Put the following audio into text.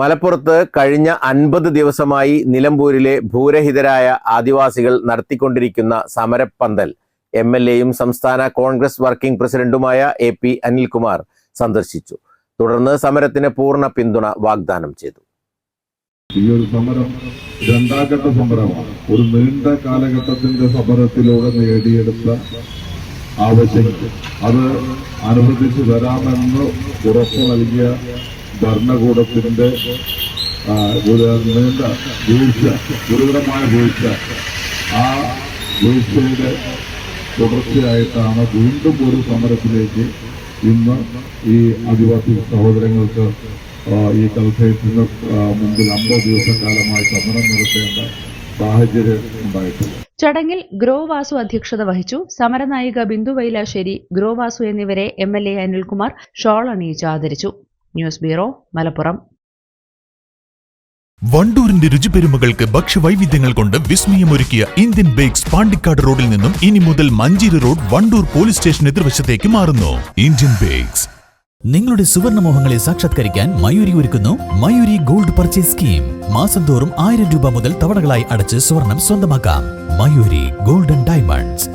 മലപ്പുറത്ത് കഴിഞ്ഞ അൻപത് ദിവസമായി നിലമ്പൂരിലെ ഭൂരഹിതരായ ആദിവാസികൾ നടത്തിക്കൊണ്ടിരിക്കുന്ന സമരപ്പന്തൽ. എം എൽ എയും സംസ്ഥാന കോൺഗ്രസ് വർക്കിംഗ് പ്രസിഡന്റുമായ എ പി അനിൽകുമാർ സന്ദർശിച്ചു. തുടർന്ന് സമരത്തിന് പൂർണ പിന്തുണ വാഗ്ദാനം ചെയ്തു. ഈ ഒരു സമരം രണ്ടാംഘട്ട സമരമാണ്. ഒരു നീണ്ട കാലഘട്ടത്തിന്റെ സമരത്തിലൂടെ നേടിയെടുത്ത ആവശ്യങ്ങൾ അത് അനുവദിച്ചു തരാമെന്ന് ഉറപ്പു നൽകിയ ഒരു നീണ്ട വീഴ്ച ഗുരുതരമായ വീഴ്ച. ആ വീഴ്ചയുടെ തുടർച്ചയായിട്ടാണ് വീണ്ടും ഒരു സമരത്തിലേക്ക് ഇന്ന് ഈ ആദിവാസി സഹോദരങ്ങൾക്ക് ഈ കൽഫേറ്റിന് മുമ്പിൽ അമ്പത് ദിവസക്കാലമായി സമരം നടത്തേണ്ട സാഹചര്യം ഉണ്ടായിട്ടുണ്ട്. ചടങ്ങിൽ ഗ്രോവാസു അധ്യക്ഷത വഹിച്ചു. സമരനായിക ബിന്ദു വൈലാശ്ശേരി ഗ്രോവാസു എന്നിവരെ M L A Anilkumar shawl അണിയിച്ച് ആദരിച്ചു. News bureau Malappuram. വണ്ടൂരിന്റെ രുചിപെരുമകൾക്ക് ഭക്ഷ്യവൈവിധ്യങ്ങൾ കൊണ്ട് വിസ്മയമൊരുക്കിയ ഇന്ത്യൻ ബേക്സ് പാണ്ടിക്കാട് റോഡിൽ നിന്നും ഇനി മുതൽ Manjeri road Wandoor police station എതിർവശത്തേക്ക് മാറുന്നു. Indian bakes. നിങ്ങളുടെ സുവർണമോഹങ്ങളെ സാക്ഷാത്കരിക്കാൻ മയൂരി ഒരുക്കുന്നു മയൂരി ഗോൾഡ് പർച്ചേസ് സ്കീം. മാസം തോറും ആയിരം രൂപ മുതൽ തവണകളായി അടച്ച് സ്വർണം സ്വന്തമാക്കാം. Mayuri golden diamonds.